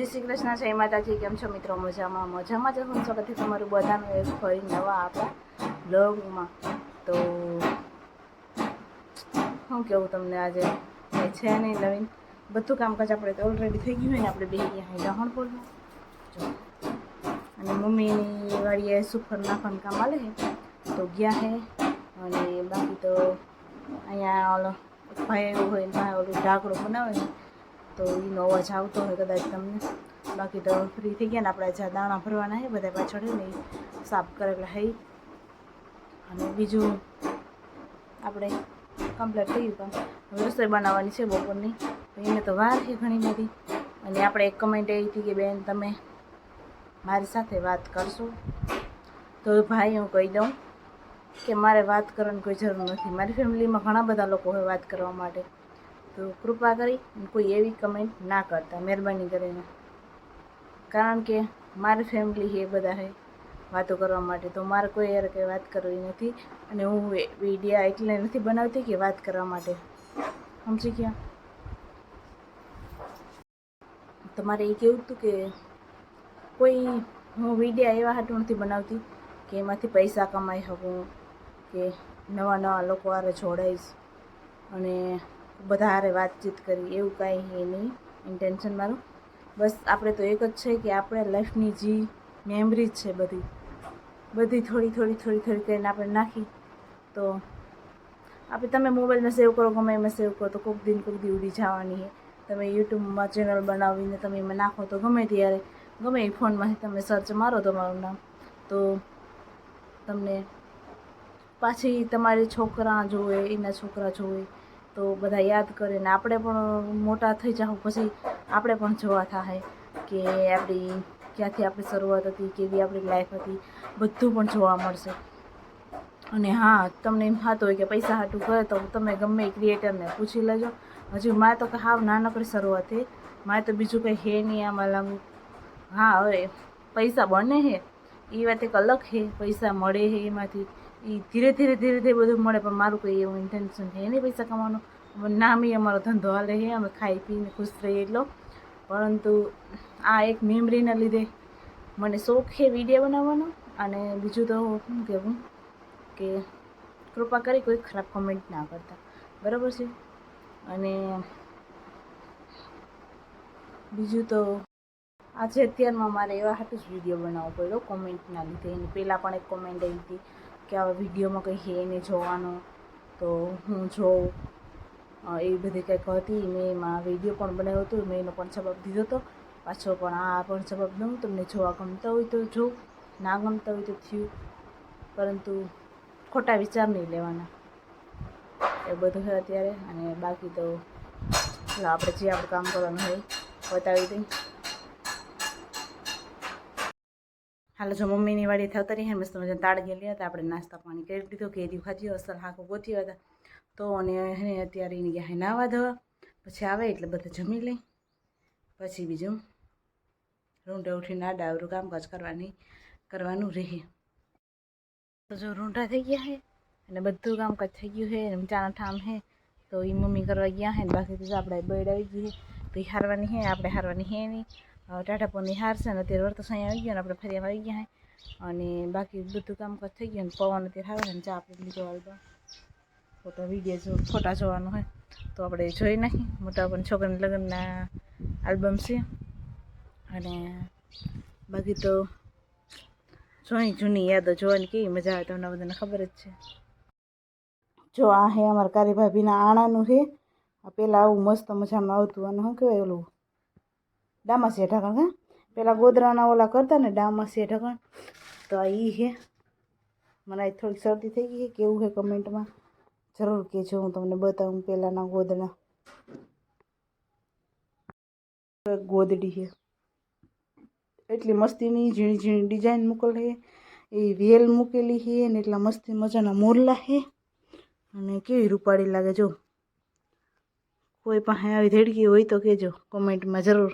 જય શ્રી કૃષ્ણ, જય માતાજી, કેમ છો મિત્રો? મજામાં મજામાં જ હું સ્વાગત તમારું બધાનું એક ફરી નવા આપણા બ્લોગમાં તો શું કેવું તમને આજે? છે નહીં નવીન? બધું કામકાજ આપણે તો ઓલરેડી થઈ ગયું હોય ને, આપણે બે ગયા જો. અને મમ્મીની વાળીએ સુફર નાખવાનું કામ છે. તો ગયા હે. અને બાકી તો અહીંયા ઓલો ભાઈ એવું હોય ભાઈ ઓલું ઢાકડું બનાવે તો એનો અવાજ આવતો હોય કદાચ તમને. બાકી તો ફ્રી થઈ ગયા ને આપણે જ્યાં દાણા ભરવાના છે, બધા પાછળ ને એ સાફ કરેલા હઈ અને બીજું આપણે કમ્પ્લીટ થઈ ગયું કામ રસોઈ બનાવવાની છે બપોરની. એને તો વાર છે ઘણી બધી. અને આપણે એક કમેન્ટ એવી હતી કે બેન, તમે મારી સાથે વાત કરશો? તો ભાઈ હું કહી દઉં કે મારે વાત કરવાની કોઈ જરૂર નથી. મારી ફેમિલીમાં ઘણા બધા લોકો હોય વાત કરવા માટે. તો કૃપા કરી કોઈ એવી કમેન્ટ ના કરતા, મહેરબાની કરીને. કારણ કે મારી ફેમિલી એ બધા હે વાતો કરવા માટે. તો મારે કોઈ યાર કંઈ વાત કરવી નથી અને હું વિડીયા એટલે નથી બનાવતી કે વાત કરવા માટે. સમજી ગયા? તમારે એ કેવું હતું કે કોઈ હું વિડીયા એવા હાટું નથી બનાવતી કે એમાંથી પૈસા કમાઈ શકું, કે નવા નવા લોકો હારે જોડાઈશ અને બધા હારે વાતચીત કરી, એવું કાંઈ નહીં ઇન્ટેન્શન મારું. બસ આપણે તો એક જ છે કે આપણે લાઈફની જે મેમરી છે બધી. બધી થોડી થોડી થોડી થોડી કરીને આપણે નાખી. તો આપણે તમે મોબાઈલમાં સેવ કરો, ગમે એમાં સેવ કરો, તો કોઈક દિન કોઈક દી ઉડી જવાની છે તમે યુટ્યુબમાં ચેનલ બનાવીને તમે એમાં નાખો તો ગમે ત્યારે. ગમે એ ફોનમાંથી તમે સર્ચ મારો તમારું નામ. તો તમને પાછી તમારી છોકરા જોવે, એના છોકરા જોવે તો બધા યાદ કરે ને આપણે પણ મોટા થઈ જાઉં પછી આપણે પણ જોવા થાય કે આપણી ક્યાંથી આપણી શરૂઆત હતી, કેવી આપણી લાઈફ હતી, બધું પણ જોવા મળશે. અને હા, તમને એમ થતું હોય કે પૈસા હાટું કરે તો તમે ગમે ક્રિએટરને પૂછી લેજો. હજુ મારે તો હાવ નાનકડી શરૂઆત છે. મારે તો બીજું કંઈ હે નહીં આમાં લાગુ હા, હવે પૈસા બને હે. એ વાત એક અલગ છે પૈસા મળે છે એમાંથી. એ ધીરે ધીરે ધીરે ધીરે બધું મળે, પણ મારું કંઈ એવું ઇન્ટેન્શન છે નહીં પૈસા કમાવાનું. નામી અમારો ધંધો હાલે છે, અમે ખાઈ પીને ખુશ રહીએ એટલો. પરંતુ આ એક મેમરીના લીધે મને શોખ છે વીડિયો બનાવવાનો. અને બીજું તો શું કહેવું કે કૃપા કરી કોઈ ખરાબ કોમેન્ટ ના કરતા. બરાબર છે? અને બીજું તો આજે અત્યારમાં મારે એવા હાટું જ વીડિયો બનાવવો પડ્યો કોમેન્ટના લીધે. એની પહેલાં પણ એક કોમેન્ટ આવી હતી. કે આવા વિડીયોમાં કંઈ હે નહીં જોવાનું, તો હું જોઉં. એવી બધી કંઈક હતી. મેં એમાં વીડિયો પણ બનાવ્યો હતો, મેં એનો પણ જવાબ દીધો હતો. પાછો પણ આ પણ જવાબ દઉં, તમને જોવા ગમતા હોય તો જો, ના ગમતા હોય તો થયું. પરંતુ ખોટા વિચાર નહીં લેવાના. એ બધું છે અત્યારે. અને બાકી તો આપણે જે આપણે કામ કરવાનું હોય, બતાવી દઈ. હાલ, જો મમ્મીની વાડી થતા રહી મસ્ત મજા તાળ ગયેલી હતા, આપણે નાસ્તા પાણી કરી દીધો કેરી ખાધી અસલ હાકો ગોતી હતા. તો અને અત્યારે એને ગયા નાવા ધોવા. પછી આવે એટલે બધા જમી લઈ. પછી બીજું રૂંઢે ઉઠીને આડા ડાવરું કામકાજ કરવાની, કરવાનું રહે. તો જો રૂંઢા થઈ ગયા છે અને બધું કામકાજ થઈ ગયું છે ચાના ઠામ છે તો એ મમ્મી કરવા ગયા છે બાકી આપણે બેડ આવી ગઈ તો એ હારવાની છે આપણે હારવાની છે નહીં. ટાટાપોની હાર છે ને અત્યારે વર્ત અહીંયા આવી ગયો ને આપણે ફરિયા આવી ગયા અને બાકી બધું કામકાજ થઈ ગયું પવન અત્યારે આવે ને ચા આપણે લીધો આલ્બમ ફોટો વીડિયો જો, ફોટા જોવાનું હોય તો આપણે જોઈ નાખી મોટા પણ છોકરાના લગ્નના આલ્બમ છે. અને બાકી તો જોઈ જૂની યાદો જોવાની કેવી મજા આવે તમને બધાને ખબર જ છે. જો આ હે અમારા કારી ભાભીના આણાનું છે પહેલાં આવું મસ્ત મજામાં આવતું અને શું કહેવાય ઓલું? ડામાસી ઢાંકણ હા? પેલા ગોદરાના ઓલા કરતા ને ડામાસી ઢાંકણ તો આ ઈ છે. મને થોડીક શરદી થઈ ગઈ છે. કેવું છે કમેન્ટમાં જરૂર કહેજો. હું તમને બતાવું પહેલાંના ગોદડા ગોદડી છે. એટલી મસ્તીની ઝીણી ઝીણી ડિઝાઇન મૂકેલી છે. એ વેલ મૂકેલી છે ને એટલા મસ્તી મજાના મોરલા છે. અને કેવી રૂપાળી લાગે, જો. કોઈ પાસે આવી ધેડકી હોય તો કહેજો. કોમેન્ટમાં જરૂર.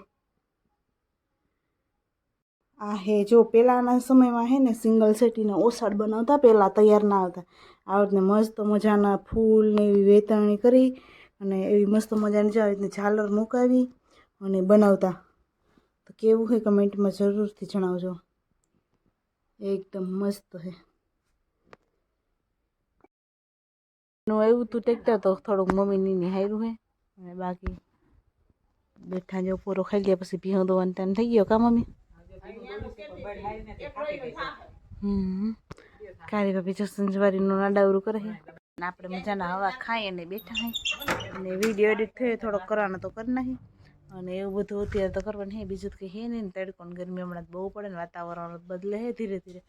આ હે જો પહેલાંના સમયમાં હે ને સિંગલ સેટીને ઓસાડ બનાવતા પહેલાં તૈયાર ના આવતા આ રીતને મસ્ત મજાના ફૂલ ને એવી વેતરણી કરી અને એવી મસ્ત મજાની જે આવી રીતની ઝાલર મુકાવી અને બનાવતા. તો કેવું છે કમેન્ટમાં જરૂરથી જણાવજો. એકદમ મસ્ત હે. નું એવું તું ટેકતા તો થોડુંક મમ્મીની નિહાર્યું હે. અને બાકી બેઠા જો પૂરો ખાઈ ગયા પછી ભીહો દોવાનું ટાઈમ થઈ ગયો કા મમ્મી? હમ કાળી ભાભી જો સંજવારીનું નાડાવરું કરે છે અને આપણે મજાના હવા ખાઈ અને બેઠા હે અને વીડિયો એડિટ થયો થોડોક કરવાનો તો કરી નાખી અને એવું બધું અત્યારે તો કરવાનું હે બીજું તો કંઈ હે નહીં ને તડકો ને ગરમી હમણાં બહુ પડે ને વાતાવરણ બદલે હે ધીરે ધીરે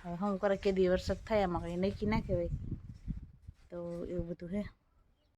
હવે હું કરે કે દી વરસાદ થાય એમાં કંઈ નક્કી ના કહેવાય તો એવું બધું હે